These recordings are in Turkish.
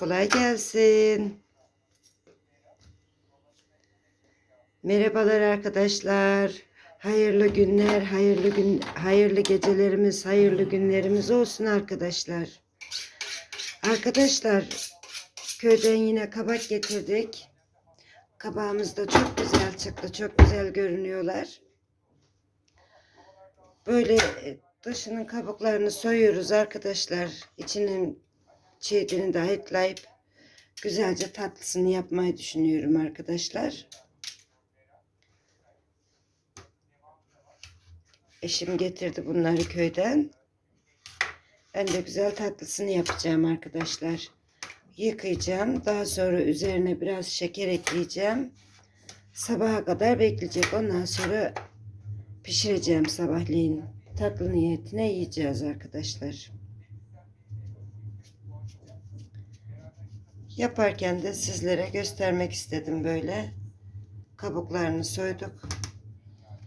Kolay gelsin. Merhabalar arkadaşlar. Hayırlı günler, hayırlı gün, hayırlı gecelerimiz, hayırlı günlerimiz olsun arkadaşlar. Arkadaşlar, köyden yine kabak getirdik. Kabağımız da çok güzel çıktı, çok güzel görünüyorlar. Böyle e, dışının kabuklarını soyuyoruz arkadaşlar. İçinin çiğdini de ayıklayıp güzelce tatlısını yapmayı düşünüyorum arkadaşlar. Eşim getirdi bunları köyden. Ben de güzel tatlısını yapacağım arkadaşlar. Yıkayacağım. Daha sonra üzerine biraz şeker ekleyeceğim. Sabaha kadar bekleyecek. Ondan sonra pişireceğim sabahleyin. Tatlı niyetine yiyeceğiz arkadaşlar. Yaparken de sizlere göstermek istedim böyle. Kabuklarını soyduk.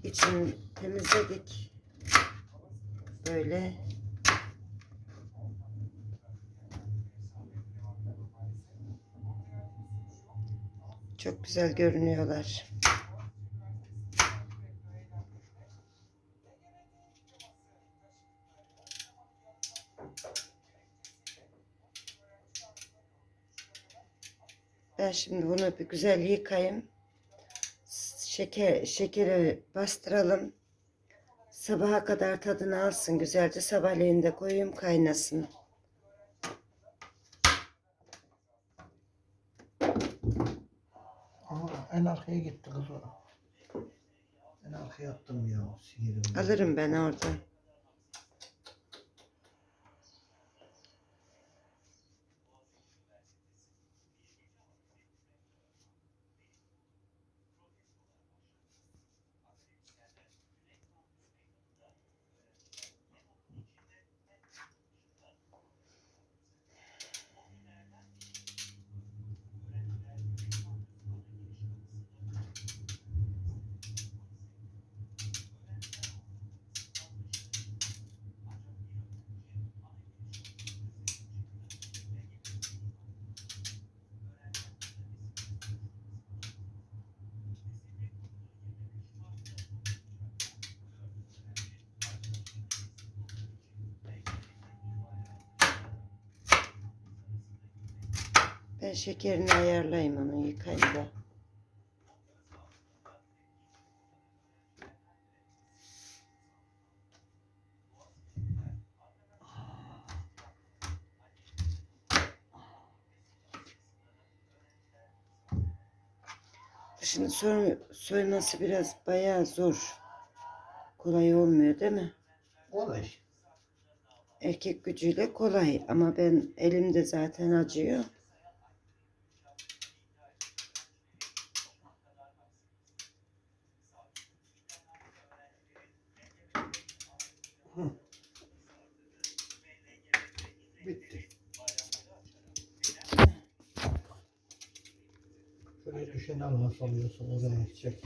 İçini temizledik. Böyle. Çok güzel görünüyorlar. Ben şimdi bunu bir güzel yıkayayım. Şeker, şekeri bastıralım. Sabaha kadar tadını alsın. Güzelce sabahleyin de koyayım kaynasın. Aa, en arkaya gitti kız o. En arkaya attım ya sihirim. Alırım ben orada. Ben şekerini ayarlayayım onu yıkayayım da. Dışını soy, soyması biraz bayağı zor. Kolay olmuyor değil mi? Olay. Erkek gücüyle kolay ama ben elimde zaten acıyor. Bitti. Şöyle düşeni alma salıyorsun oraya çek.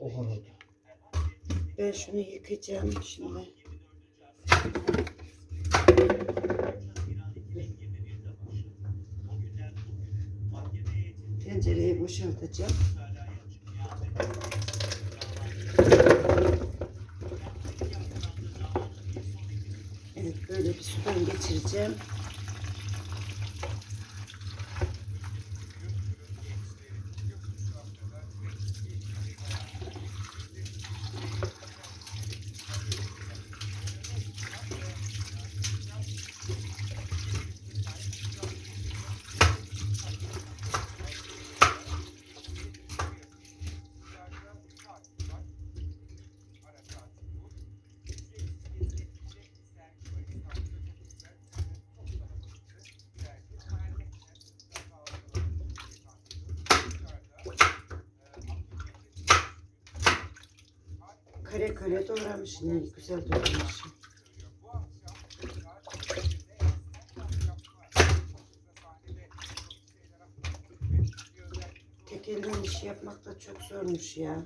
O kadar. Ben şunu yıkayacağım şimdi. Tencereyi boşaltacağım. Evet böyle bir sudan geçireceğim. Kare kare doğramış. Ne güzel doğramış. Tek elden iş yapmak da çok zormuş ya.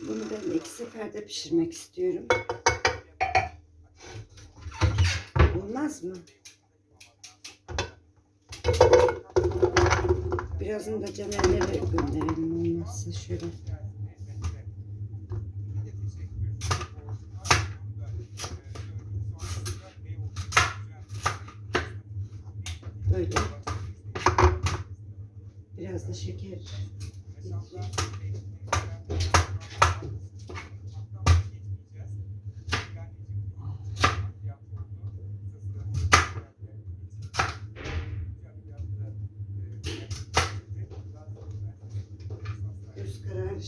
Bunu ben iki seferde pişirmek istiyorum. Olmaz mı? Birazını da Caner'lere gönderelim olmazsa şöyle. Böyle. Biraz da şeker. Gibi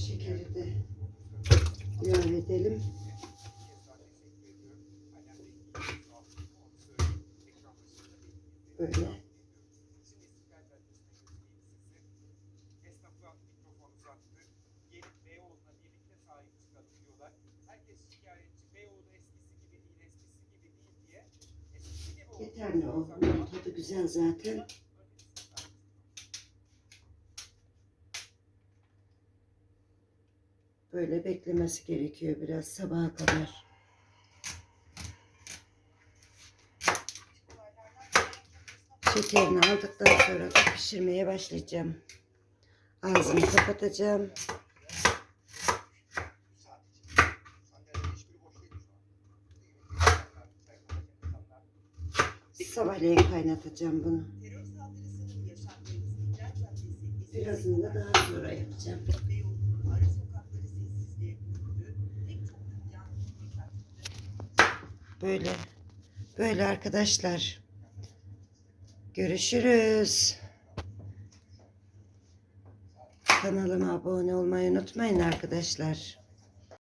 değil diye. Eskisi gibi oldu. Yeterli o. Bunun tadı güzel zaten. Böyle beklemesi gerekiyor biraz sabaha kadar. Şekerini aldıktan sonra pişirmeye başlayacağım. Ağzını kapatacağım. Sabahleyin kaynatacağım bunu. Birazını da daha sonra yapacağım. Böyle. Böyle arkadaşlar. Görüşürüz. Kanalıma abone olmayı unutmayın arkadaşlar.